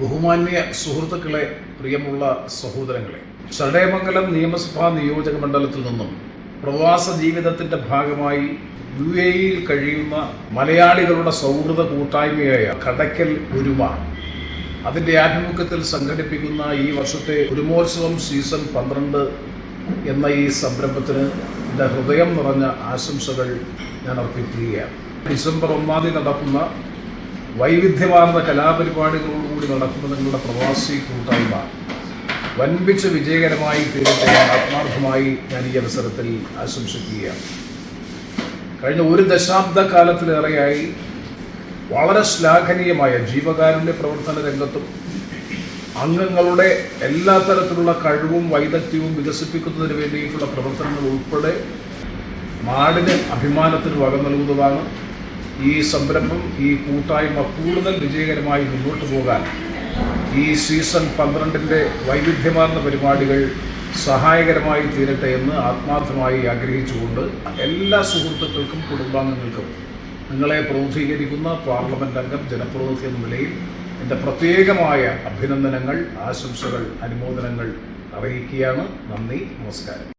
ബഹുമാന്യ സുഹൃത്തുക്കളെ പ്രിയമുള്ള സഹോദരങ്ങളെ ചടയമംഗലം നിയമസഭാ നിയോജക മണ്ഡലത്തിൽ നിന്നും പ്രവാസ ജീവിതത്തിന്റെ ഭാഗമായി യു എ ഇയിൽ കഴിയുന്ന മലയാളികളുടെ സൗഹൃദ കൂട്ടായ്മയായ കടക്കൽ ഒരുമ അതിന്റെ ആഭിമുഖ്യത്തിൽ സംഘടിപ്പിക്കുന്ന ഈ വർഷത്തെ ഒരുമോത്സവം സീസൺ പന്ത്രണ്ട് എന്ന ഈ സംരംഭത്തിന് എന്റെ ഹൃദയം നിറഞ്ഞ ആശംസകൾ ഞാൻ അർപ്പിക്കുകയാണ്. ഡിസംബർ ഒന്നാം തീയതി നടക്കുന്ന വൈവിധ്യമാർന്ന കലാപരിപാടികളോടുകൂടി നടക്കുന്ന നിങ്ങളുടെ പ്രവാസി കൂട്ടായ്മ വൻപിച്ച വിജയകരമായി തീരട്ടെ ആത്മാർത്ഥമായി ഞാൻ ഈ അവസരത്തിൽ ആശംസിക്കുകയാണ്. കഴിഞ്ഞ ഒരു ദശാബ്ദ കാലത്തിലേറെയായി വളരെ ശ്ലാഘനീയമായ ജീവകാരുണ്യ പ്രവർത്തന രംഗത്തും അംഗങ്ങളുടെ എല്ലാ തരത്തിലുള്ള കഴിവും വൈദഗ്ധ്യവും വികസിപ്പിക്കുന്നതിന് വേണ്ടിയിട്ടുള്ള പ്രവർത്തനങ്ങൾ ഉൾപ്പെടെ നാടിന് അഭിമാനത്തിന് വക നൽകുന്നതാണ് ഈ സംരംഭം ഈ കൂട്ടായ്മ കൂടുതൽ വിജയകരമായി മുന്നോട്ട് പോകാൻ ഈ സീസൺ പന്ത്രണ്ടിന്റെ വൈവിധ്യമാർന്ന പരിപാടികൾ സഹായകരമായി തീരട്ടെ എന്ന് ആത്മാർത്ഥമായി ആഗ്രഹിച്ചുകൊണ്ട് എല്ലാ സുഹൃത്തുക്കൾക്കും കുടുംബാംഗങ്ങൾക്കും നിങ്ങളെ പ്രതിനിധീകരിക്കുന്ന പാർലമെന്റ് അംഗം ജനപ്രതിനിധി എന്ന നിലയിൽ എന്റെ പ്രത്യേകമായ അഭിനന്ദനങ്ങൾ ആശംസകൾ അനുമോദനങ്ങൾ അറിയിക്കുകയാണ്. നന്ദി നമസ്കാരം.